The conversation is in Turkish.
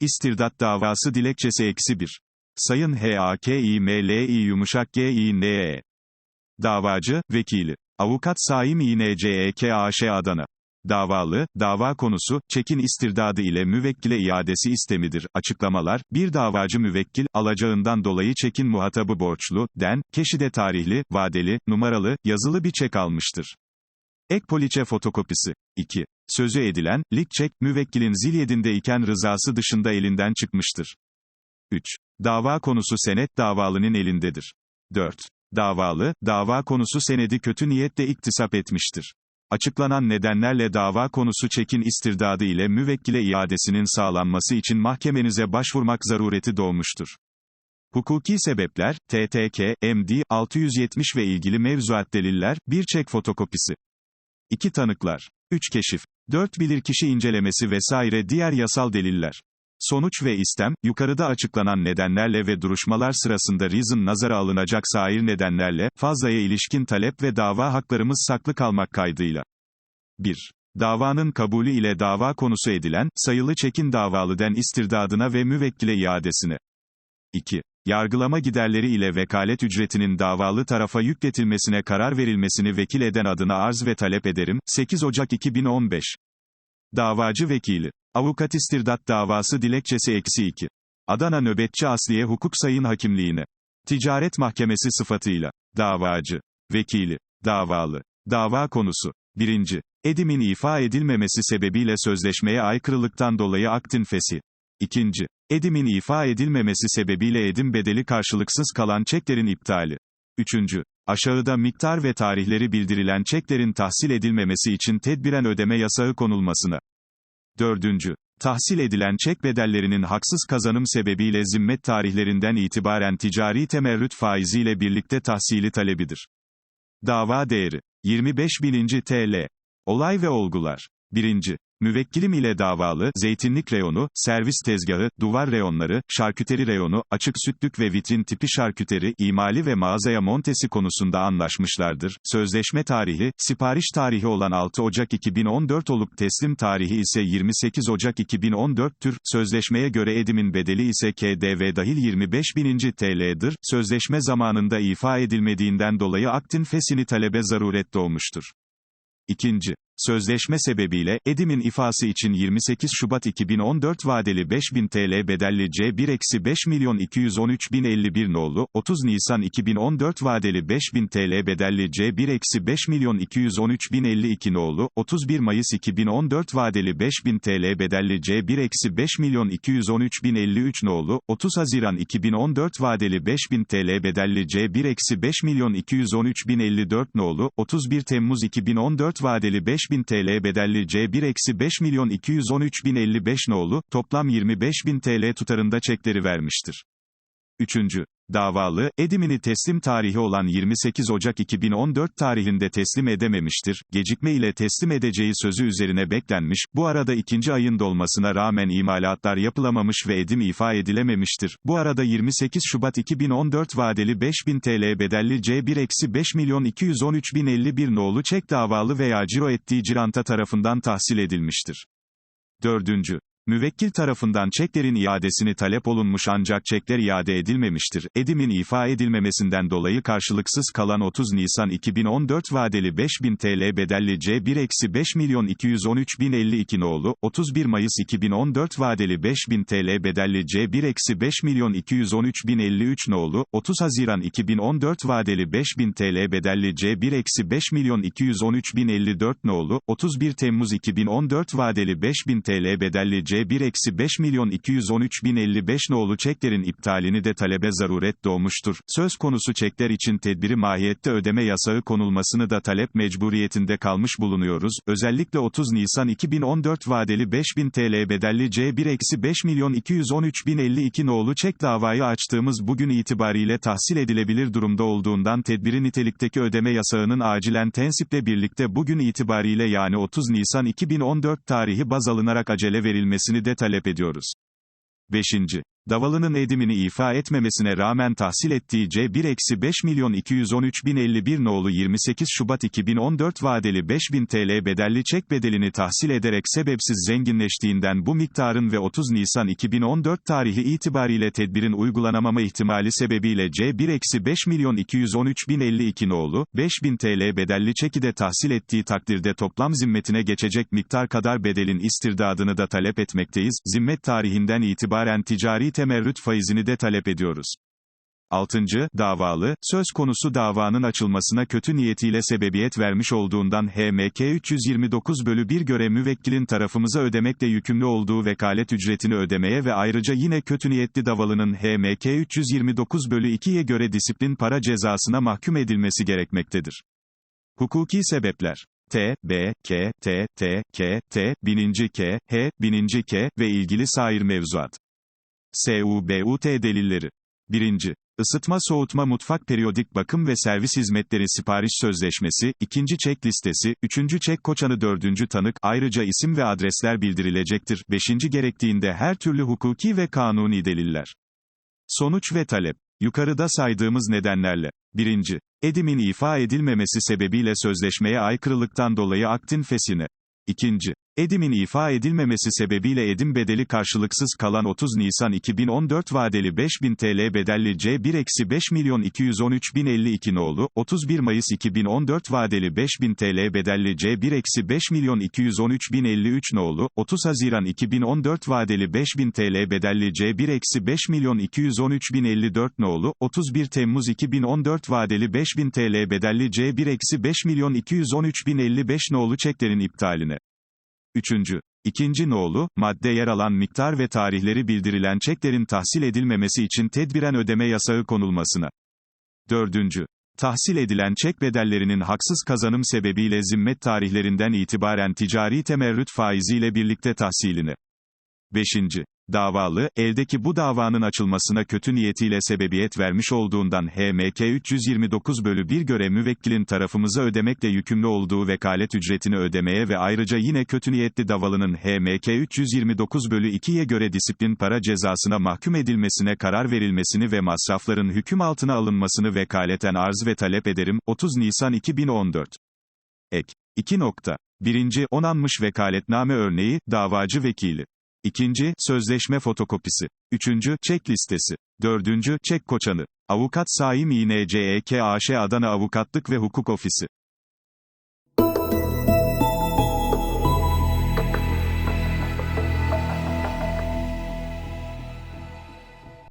İstirdat davası dilekçesi eksi 1. Sayın H.A.K.İ.M.L.İ yumuşak G.İ.N.E. Davacı, vekili. Avukat Saim İ.N.C.E.K. A.Ş. Adana. Davalı, dava konusu, çekin istirdadı ile müvekkile iadesi istemidir. Açıklamalar, bir davacı müvekkil, alacağından dolayı çekin muhatabı borçlu, den, keşide tarihli, vadeli, numaralı, yazılı bir çek almıştır. Ek poliçe fotokopisi. 2. Sözü edilen, lik çek, müvekkilin zilyedinde iken rızası dışında elinden çıkmıştır. 3. Dava konusu senet davalının elindedir. 4. Davalı, dava konusu senedi kötü niyetle iktisap etmiştir. Açıklanan nedenlerle dava konusu çekin istirdadı ile müvekkile iadesinin sağlanması için mahkemenize başvurmak zarureti doğmuştur. Hukuki sebepler, TTK, MD, 670 ve ilgili mevzuat deliller, bir çek fotokopisi. 2 tanıklar. 3 keşif. 4 bilirkişi incelemesi vesaire diğer yasal deliller. Sonuç ve istem, yukarıda açıklanan nedenlerle ve duruşmalar sırasında reason nazara alınacak sair nedenlerle, fazlaya ilişkin talep ve dava haklarımız saklı kalmak kaydıyla. 1. Davanın kabulü ile dava konusu edilen, sayılı çekin davalıden istirdadına ve müvekkile iadesine. 2. Yargılama giderleri ile vekalet ücretinin davalı tarafa yükletilmesine karar verilmesini vekil eden adına arz ve talep ederim, 8 Ocak 2015. Davacı vekili. Avukat istirdat davası dilekçesi eksi 2. Adana Nöbetçi Asliye Hukuk Sayın Hakimliğine. Ticaret Mahkemesi sıfatıyla. Davacı. Vekili. Davalı. Dava konusu. 1. Edimin ifa edilmemesi sebebiyle sözleşmeye aykırılıktan dolayı aktin fesi. 2. Edimin ifa edilmemesi sebebiyle edim bedeli karşılıksız kalan çeklerin iptali. 3. Aşağıda miktar ve tarihleri bildirilen çeklerin tahsil edilmemesi için tedbiren ödeme yasağı konulmasına. 4. Tahsil edilen çek bedellerinin haksız kazanım sebebiyle zimmet tarihlerinden itibaren ticari temerrüt faiziyle birlikte tahsili talebidir. Dava değeri 25.000. TL. Olay ve olgular 1. Müvekkilim ile davalı, zeytinlik reyonu, servis tezgahı, duvar reyonları, şarküteri reyonu, açık sütlük ve vitrin tipi şarküteri, imali ve mağazaya montesi konusunda anlaşmışlardır. Sözleşme tarihi, sipariş tarihi olan 6 Ocak 2014 olup teslim tarihi ise 28 Ocak 2014'tür. Sözleşmeye göre edimin bedeli ise KDV dahil 25.000. TL'dir. Sözleşme zamanında ifa edilmediğinden dolayı aktin fesini talebe zaruret doğmuştur. İkinci. Sözleşme sebebiyle, Edim'in ifası için 28 Şubat 2014 vadeli 5000 TL bedelli C1-5 milyon 213 bin 51 nolu, 30 Nisan 2014 vadeli 5000 TL bedelli C1-5 milyon 213 bin 52 nolu, 31 Mayıs 2014 vadeli 5000 TL bedelli C1-5 milyon 213 bin 53 nolu, 30 Haziran 2014 vadeli 5000 TL bedelli C1-5 milyon 213 bin 54 nolu, 31 Temmuz 2014 vadeli 5 5000 TL bedelli C1-5 milyon 213 bin 55 nolu, toplam 25 bin TL tutarında çekleri vermiştir. 3. Davalı, edimini teslim tarihi olan 28 Ocak 2014 tarihinde teslim edememiştir, gecikme ile teslim edeceği sözü üzerine beklenmiş, bu arada ikinci ayın dolmasına rağmen imalatlar yapılamamış ve edim ifa edilememiştir. Bu arada 28 Şubat 2014 vadeli 5000 TL bedelli C1-5 milyon 213 bin 51 nolu çek davalı veya ciro ettiği ciranta tarafından tahsil edilmiştir. 4. Müvekkil tarafından çeklerin iadesini talep olunmuş ancak çekler iade edilmemiştir. Edimin ifa edilmemesinden dolayı karşılıksız kalan 30 Nisan 2014 vadeli 5000 TL bedelli C1-5 milyon 213 bin 52 nolu, 31 Mayıs 2014 vadeli 5000 TL bedelli C1-5 milyon 213 bin 53 nolu, 30 Haziran 2014 vadeli 5000 TL bedelli C1-5 milyon 213 bin 54 nolu, 31 Temmuz 2014 vadeli 5000 TL bedelli C C1-5 milyon 213 bin 55 nolu çeklerin iptalini de talebe zaruret doğmuştur. Söz konusu çekler için tedbiri mahiyette ödeme yasağı konulmasını da talep mecburiyetinde kalmış bulunuyoruz. Özellikle 30 Nisan 2014 vadeli 5000 TL bedelli C1-5 milyon 213 bin 52 nolu çek davayı açtığımız bugün itibariyle tahsil edilebilir durumda olduğundan tedbiri nitelikteki ödeme yasağının acilen tensiple birlikte bugün itibariyle yani 30 Nisan 2014 tarihi baz alınarak acele verilmesini de talep ediyoruz. 5. Davalının edimini ifa etmemesine rağmen tahsil ettiği C1-5 milyon 213 bin 51 nolu 28 Şubat 2014 vadeli 5000 TL bedelli çek bedelini tahsil ederek sebepsiz zenginleştiğinden bu miktarın ve 30 Nisan 2014 tarihi itibariyle tedbirin uygulanamama ihtimali sebebiyle C1-5 milyon 213 bin 52 nolu 5000 TL bedelli çeki de tahsil ettiği takdirde toplam zimmetine geçecek miktar kadar bedelin istirdadını da talep etmekteyiz. Zimmet tarihinden itibaren ticari temerrüt faizini de talep ediyoruz. 6. Davalı, söz konusu davanın açılmasına kötü niyetiyle sebebiyet vermiş olduğundan HMK 329 bölü 1 göre müvekkilin tarafımıza ödemekle yükümlü olduğu vekalet ücretini ödemeye ve ayrıca yine kötü niyetli davalının HMK 329 bölü 2'ye göre disiplin para cezasına mahkum edilmesi gerekmektedir. Hukuki sebepler T, B, K, T, T, K, T, bininci K, H, bininci K ve ilgili sair mevzuat. SUBUT delilleri. 1. Isıtma soğutma mutfak periyodik bakım ve servis hizmetleri sipariş sözleşmesi, ikinci çek listesi, üçüncü çek koçanı dördüncü tanık, ayrıca isim ve adresler bildirilecektir. Beşinci gerektiğinde her türlü hukuki ve kanuni deliller. Sonuç ve talep. Yukarıda saydığımız nedenlerle. 1. Edimin ifa edilmemesi sebebiyle sözleşmeye aykırılıktan dolayı aktin fesine. 2. Edimin ifa edilmemesi sebebiyle edim bedeli karşılıksız kalan 30 Nisan 2014 vadeli 5000 TL bedelli C1-5 milyon 213 bin 52 nolu, 31 Mayıs 2014 vadeli 5000 TL bedelli C1-5 milyon 213 bin 53 nolu, 30 Haziran 2014 vadeli 5000 TL bedelli C1-5 milyon 213 bin 54 nolu, 31 Temmuz 2014 vadeli 5000 TL bedelli C1-5 milyon 213 bin 55 nolu çeklerin iptaline. 3. İkinci nolu, madde yer alan miktar ve tarihleri bildirilen çeklerin tahsil edilmemesi için tedbiren ödeme yasağı konulmasına. 4. Tahsil edilen çek bedellerinin haksız kazanım sebebiyle zimmet tarihlerinden itibaren ticari temerrüt faiziyle birlikte tahsiline. 5. Davalı, eldeki bu davanın açılmasına kötü niyetiyle sebebiyet vermiş olduğundan HMK 329 bölü 1 göre müvekkilin tarafımıza ödemekle yükümlü olduğu vekalet ücretini ödemeye ve ayrıca yine kötü niyetli davalının HMK 329 bölü 2'ye göre disiplin para cezasına mahkum edilmesine karar verilmesini ve masrafların hüküm altına alınmasını vekaleten arz ve talep ederim. 30 Nisan 2014 Ek. 2. Nokta. 1. Onanmış vekaletname örneği, davacı vekili. İkinci, sözleşme fotokopisi. Üçüncü, çek listesi. Dördüncü, çek koçanı. Avukat Saim İNCEK AŞ Adana Avukatlık ve Hukuk Ofisi.